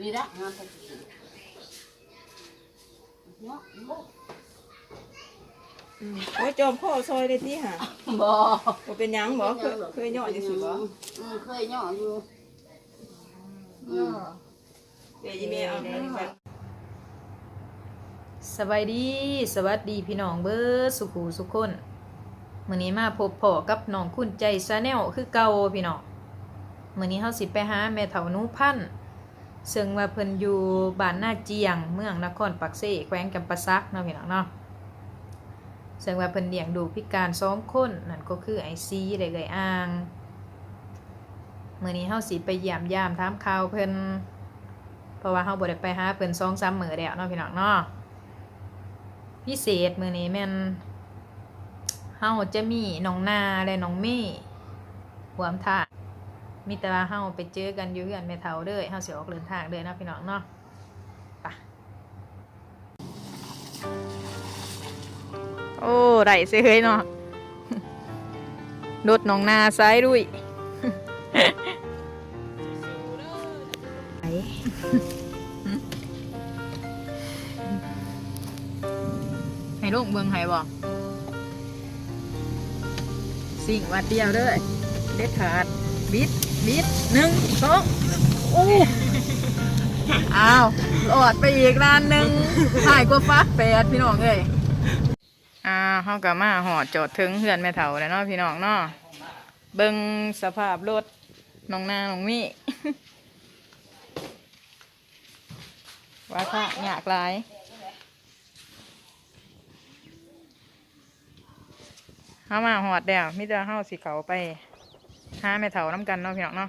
นี่ละงานสักทีเนาะบ่อืมโอ้ยจอมพ่อซอยเลยที่หาบ่บ่เป็นหยังบ่เคยเคยย่อจังซี่บ่อืมเคยย่ออยู่อืมเดี๋ยวอีเมลเอาไปแบบสบายดีสวัสดีพี่น้องเบิร์สุขูสุขคนมื้อนี้มาพบพ่อกับน้องคุณใจซาแนลคือเก่าพี่น้องมื้อนี้เฮาสิไปหาแม่เฒ่าหนูพันธุ์ ซึ่งว่าเพิ่นอยู่บ้านหน้าเจียง เมืองนครปักเสแขวงกำปะซักเนาะพี่น้องเนาะซึ่งว่าเพิ่นเลี้ยงดูพิการสองคนนั่นก็คือไอซีได้เอ่ยอ่างเมื้อนี้เฮาสิไปเยี่ยมยามถามข่าวเพิ่นเพราะว่าเฮาบ่ได้ไปหาเพิ่น2-3มื้อแล้วเนาะพี่น้องเนาะพิเศษมือนี้แม่นเฮาจะมีน้องนาและน้องเม่หวมท่า มีแต่ว่าเฮาไปเจอกันอยู่เฮือนแม่เฒ่าเด้อเฮาสิออกเดินทางเด้อนะพี่น้องเนาะไปโอ้ได้เสยเนาะรถน้องนาซ้ายด้วยไปให้ลูกเมืองไห้บ่สิ่งวัดเดียวเด้อเด็ดขาด บิดบิดหนึ่งสองอู้อ้าวหลอดไปอีกร้านหนึ่งถ่ายกว่าฟ้าแปดพี่น้องเอ้ยอ้าวเฮากะมาหอดจอดถึงเฮือนแม่เฒ่าแล้วเนาะพี่น้องเนาะเบิ่งสภาพรถน้องนาน้องมี่ว่าค่ะอยากหลายเฮามาหอดแล้วมิแต่เฮาสิเขาไป หาแม่เฒ่าน้ำกันเนาะพี่น้องเนาะ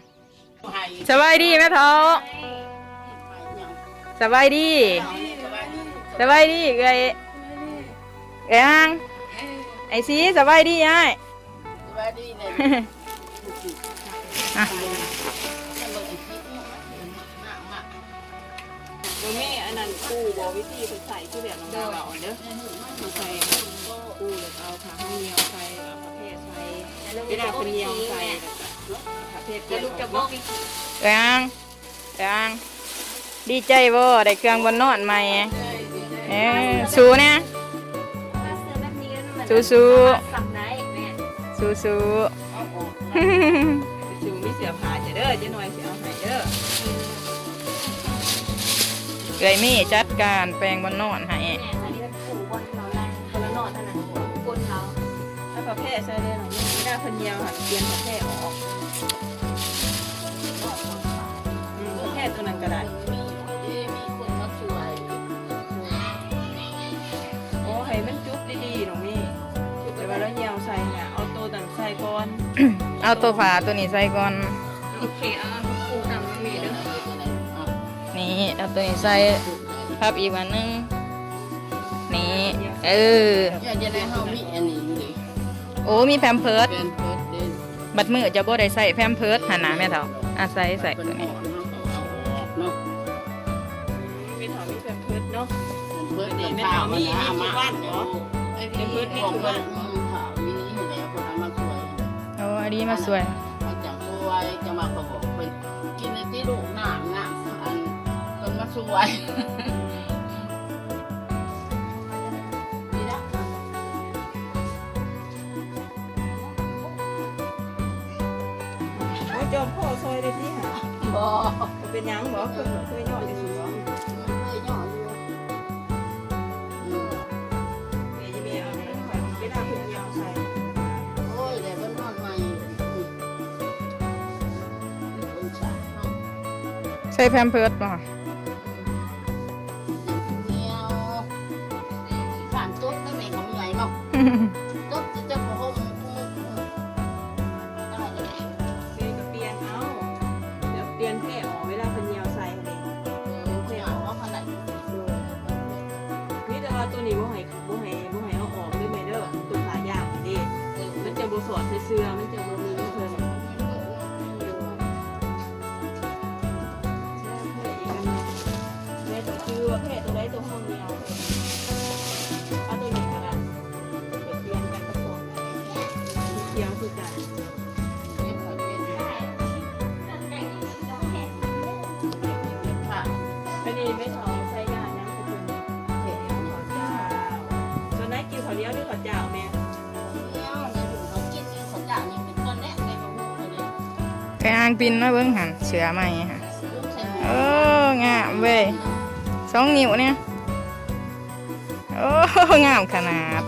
ให้สบายดีแม่เฒ่าสบายดีสบายดีเอ้ยเอ้ยอังไอซีสบายดียายสวัสดีเลยอะบ่มีอันนั้นกูบ่วิธีเพิ่นใส่คือแบบน้องดาวเอาเด้อเอาใส่กูแล้วเอาผ้าห้องเหนียวใส่เอาผ้าเพชรใส่เวลาเพิ่นเหนียวใส่ แล้วก็ผ้าเพชรเปลี่ยนออกเนาะเอ้ยอังเอ้ยอังดีใจบ่ได้เครื่องบนนอนใหม่เอ้สู้เนี่ยสู้สู้สู้สู้สิมีเสื้อผ้าจะเด้อจะหน่อยสิเอาให้เด้อเอ้ยมี่จัดการแปลงบนนอนให้ถ้าผ้าเพชรใส่เด้อหน่อยเวลาเพิ่นเห นียวค่ะเปลี่ยนผ้าเพชรออกอืมผ้าเพชรตัวนั้นก็ได้โอ้ให้มันจุ๊บดีๆหนูมี่เดี๋ยวเวลาเหนียวใส่เนี่ยเอาตัวต่างใส่ก่อนเอาตัวฝาตัวนี้ใส่ก่อนโอเคอะปูดำมีเด้อนี่เอาตัวนี้ใส่พับอีกวันหนึงนี่เอออยากจะได้เฮามีอันนี้เลย โอ้มีแพมเพิร์ดเป็นเพิดเด่นบัดมือจะบ่ได้ใส่แพมเพิร์ดหันหน้าแม่เฒ่าอะใส่ใส่เป็นตัวหนี้อเฮาก็เอาออกเนาะมีถอมีแพมเพิร์ดเนาะ เพิดเด่นข้าวมันนะเอามาบ้านเนาะไอ้ที่เพิดของเพิ่นข้าวมีนี่อยู่แล้วเพิ่นเอามาช่วยโอ้อันนี้มาสวย มาจังช่วยจะมาประกอบเพิ่นกินในที่ลูกน้ำน้ำอันเพิ่นมาช่วย จอมพ่อซอยเลยที่หาบ่บ่เป็นหยังบ่เคยเคยย่อจังซี่บ่เคยย่ออยู่อืมเดี๋ยวจะมีเอาไปใส่เวลาเพิ่นเหนียวใส่โอ้ยเดี๋ยวเพิ่นนอนใหม่อืมเพิ่นสาเนาะใส่แพมเพิร์ดป่ะเหนียวสารตุ๊ดนั่นเองของใหญ่เนาะตุ๊ดจะจะ ไปอ่างปินมาเบิ่งหันเสือใหม่ค่ะเอองามเว้ยสองนิ้วเนี่ยโอ้งามขนาด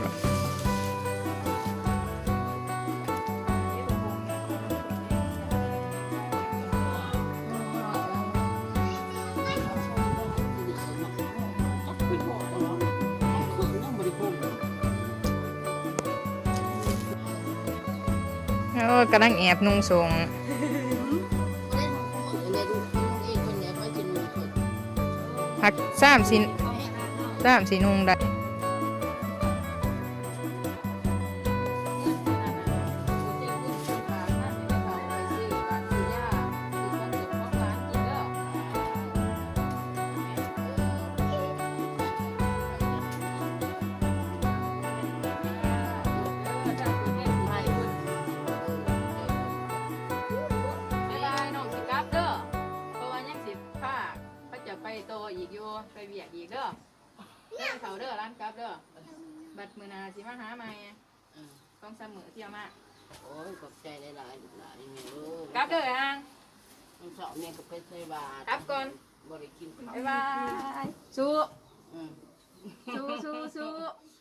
โอ้กำลังแอบนุ่งทรง หักสามสินสามสินหงได้ กอยู่ไปเวียกอีกเด้อเด้อเขาเด้อร้านกลับเด้อบัดมื้อหนาสิมาหาใหม่ต้องเสมอเที่ยวมาโอ้ยขอบใจหลายๆหลายๆแม่เอ้ยกลับเด้ออ่างมันสอบแม่ก็ไปใส่บาตรกลับก่อนบ่ได้กินข้าวบ๊ายบายสู้อืมสู้สู้สู้ส